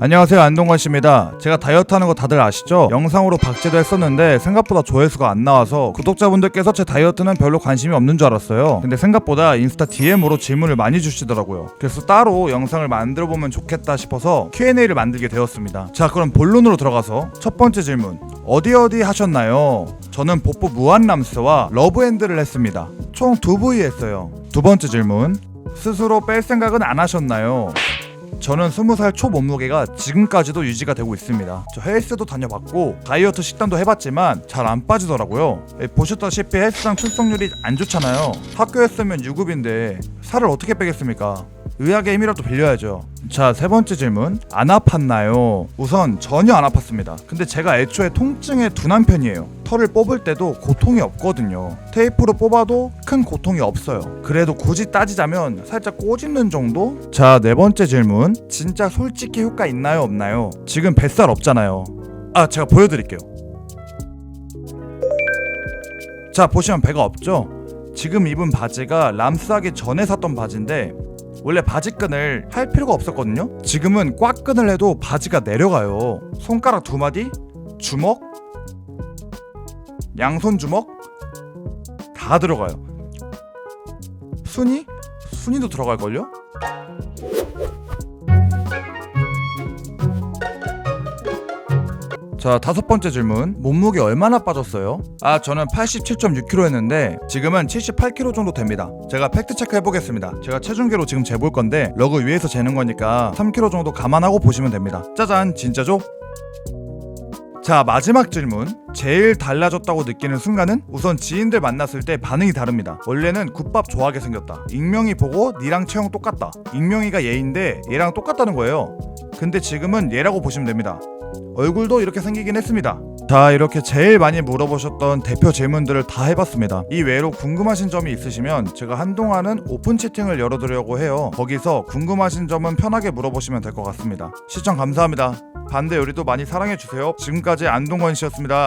안녕하세요 안동건 씨입니다. 제가 다이어트 하는 거 다들 아시죠? 영상으로 박제도 했었는데 생각보다 조회수가 안 나와서 구독자분들께서 제 다이어트는 별로 관심이 없는 줄 알았어요. 근데 생각보다 인스타 DM으로 질문을 많이 주시더라고요. 그래서 따로 영상을 만들어 보면 좋겠다 싶어서 Q&A를 만들게 되었습니다. 자 그럼 본론으로 들어가서 첫 번째 질문 어디 어디 하셨나요? 저는 복부 무한람스와 러브핸드를 했습니다. 총 두 부위 했어요. 두 번째 질문 스스로 뺄 생각은 안 하셨나요? 저는 20살 초 몸무게가 지금까지도 유지가 되고 있습니다. 저 헬스도 다녀봤고 다이어트 식단도 해봤지만 잘 안 빠지더라고요. 예, 보셨다시피 헬스장 출석률이 안 좋잖아요. 학교였으면 유급인데 살을 어떻게 빼겠습니까? 의학의 힘이라도 빌려야죠. 자, 세 번째 질문. 안 아팠나요? 우선 전혀 안 아팠습니다. 근데 제가 애초에 통증에 둔한 편이에요. 털을 뽑을 때도 고통이 없거든요. 테이프로 뽑아도 큰 고통이 없어요. 그래도 굳이 따지자면 살짝 꼬집는 정도? 자, 네 번째 질문. 진짜 솔직히 효과 있나요, 없나요? 지금 뱃살 없잖아요. 아, 제가 보여드릴게요. 자, 보시면 배가 없죠? 지금 입은 바지가 람스하기 전에 샀던 바지인데 원래 바지끈을 할 필요가 없었거든요. 지금은 꽉 끈을 해도 바지가 내려가요. 손가락 두 마디, 주먹, 양손 주먹 다 들어가요. 순이? 순이도 들어갈 걸요? 자 다섯 번째 질문. 몸무게 얼마나 빠졌어요? 아 저는 87.6kg였는데 지금은 78kg 정도 됩니다. 제가 팩트 체크 해 보겠습니다. 제가 체중계로 지금 재볼 건데 러그 위에서 재는 거니까 3kg 정도 감안하고 보시면 됩니다. 짜잔 진짜죠? 자 마지막 질문. 제일 달라졌다고 느끼는 순간은? 우선 지인들 만났을 때 반응이 다릅니다. 원래는 국밥 좋아하게 생겼다. 익명이 보고 니랑 체형 똑같다. 익명이가 얘인데 얘랑 똑같다는 거예요. 근데 지금은 얘라고 보시면 됩니다 얼굴도 이렇게 생기긴 했습니다. 자, 이렇게 제일 많이 물어보셨던 대표 질문들을 다 해봤습니다. 이 외로 궁금하신 점이 있으시면 제가 한동안은 오픈 채팅을 열어두려고 해요. 거기서 궁금하신 점은 편하게 물어보시면 될 것 같습니다. 시청 감사합니다. 반대 요리도 많이 사랑해주세요. 지금까지 안동건 씨였습니다.